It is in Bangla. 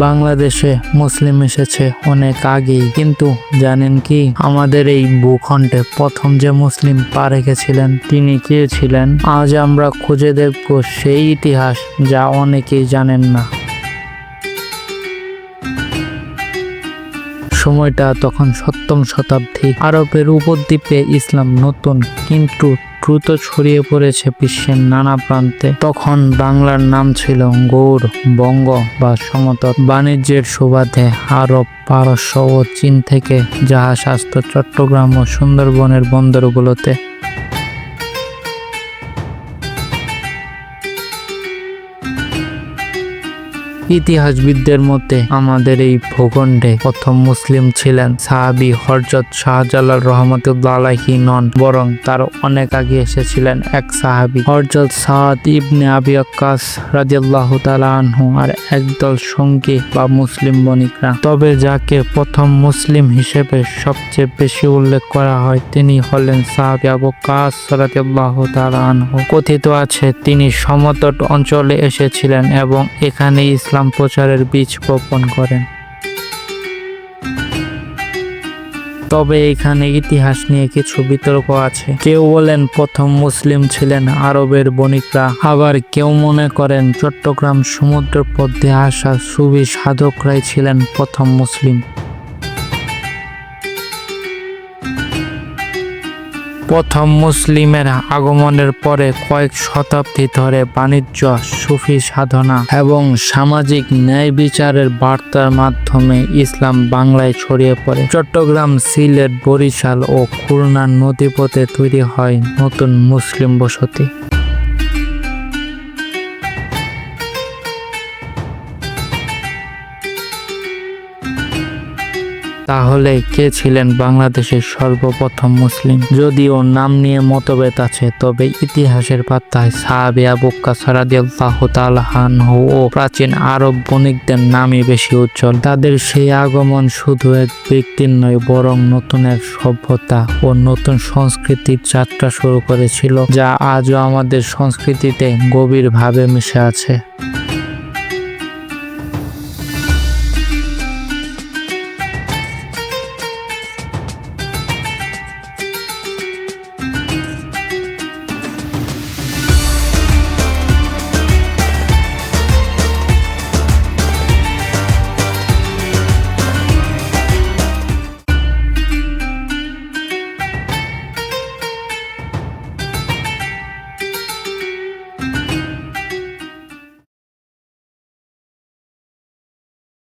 বাংলাদেশে মুসলিম এসেছে অনেক আগেই। কিন্তু জানেন কি? আমাদের এই ভূখণ্ডে প্রথম যে মুসলিম পা রেখেছিলেন তিনি কে ছিলেন? আজ আমরা খুঁজে দেখব সেই ইতিহাস যা অনেকেই জানেন না। সময়টা তখন সপ্তম শতাব্দী। আরবের উপদ্বীপে ইসলাম নতুন কিন্তু দ্রুত ছড়িয়ে পড়েছে বিশ্বের নানা প্রান্তে। তখন বাংলার নাম ছিল গৌড়, বঙ্গ বা সমতট। বাণিজ্যের সুবাদে আরব, পারস্য ও চীন থেকে যাহা আসত চট্টগ্রাম ও সুন্দরবনের বন্দরগুলোতে। ইতিহাসবিদদের মতে, আমাদের এই ভূখণ্ডে প্রথম মুসলিম ছিলেন সাহাবি হরজত শাহজালাল রহমতুল্লাহ নন, বরং তার অনেক আগে এসেছিলেন এক সাহাবি। হরজত সাদ ইবনে আবি আক্কাস রাদিয়াল্লাহু তাআলা আনহু আর একদল সঙ্গী বা মুসলিম বণিকরা। তবে যাকে প্রথম মুসলিম হিসেবে সবচেয়ে বেশি উল্লেখ করা হয় তিনি হলেন সাহাবি আবু কাস রাদিয়াল্লাহু তাআলা আনহু। কথিত আছে, তিনি সমতট অঞ্চলে এসেছিলেন এবং এখানে ইসলাম প্রচারের বীজ বপন করেন। তবে এখানে ইতিহাস নিয়ে কিছু বিতর্ক আছে। কেউ বলেন প্রথম মুসলিম ছিলেন আরবের বণিকরা। আবার কেউ মনে করেন চট্টগ্রাম সমুদ্র পথে আসা সুবি সাধকরাই ছিলেন প্রথম মুসলিম। প্রথম মুসলিমের আগমনের পরে কয়েক শতাব্দী ধরে বাণিজ্য, সুফি সাধনা এবং সামাজিক ন্যায় বিচারের বার্তার মাধ্যমে ইসলাম বাংলায় ছড়িয়ে পড়ে। চট্টগ্রাম, সিলেট, বরিশাল ও খুলনার নদীপথে তৈরি হয় নতুন মুসলিম বসতি। তাহলে কে ছিলেন বাংলাদেশের সর্বপ্রথম মুসলিম? যদিও নাম নিয়ে মতভেদ আছে, তবে ইতিহাসের পাতায় সাহাবি আবু কাসারাদিয়াল্লাহু আনহু ও প্রাচীন আরব বণিকদের নামই বেশি উজ্জ্বল। তাদের সেই আগমন শুধু এক ব্যক্তির নয়, বরং নতুন এক সভ্যতা ও নতুন সংস্কৃতির যাত্রা শুরু করেছিল, যা আজও আমাদের সংস্কৃতিতে গভীরভাবে মিশে আছে।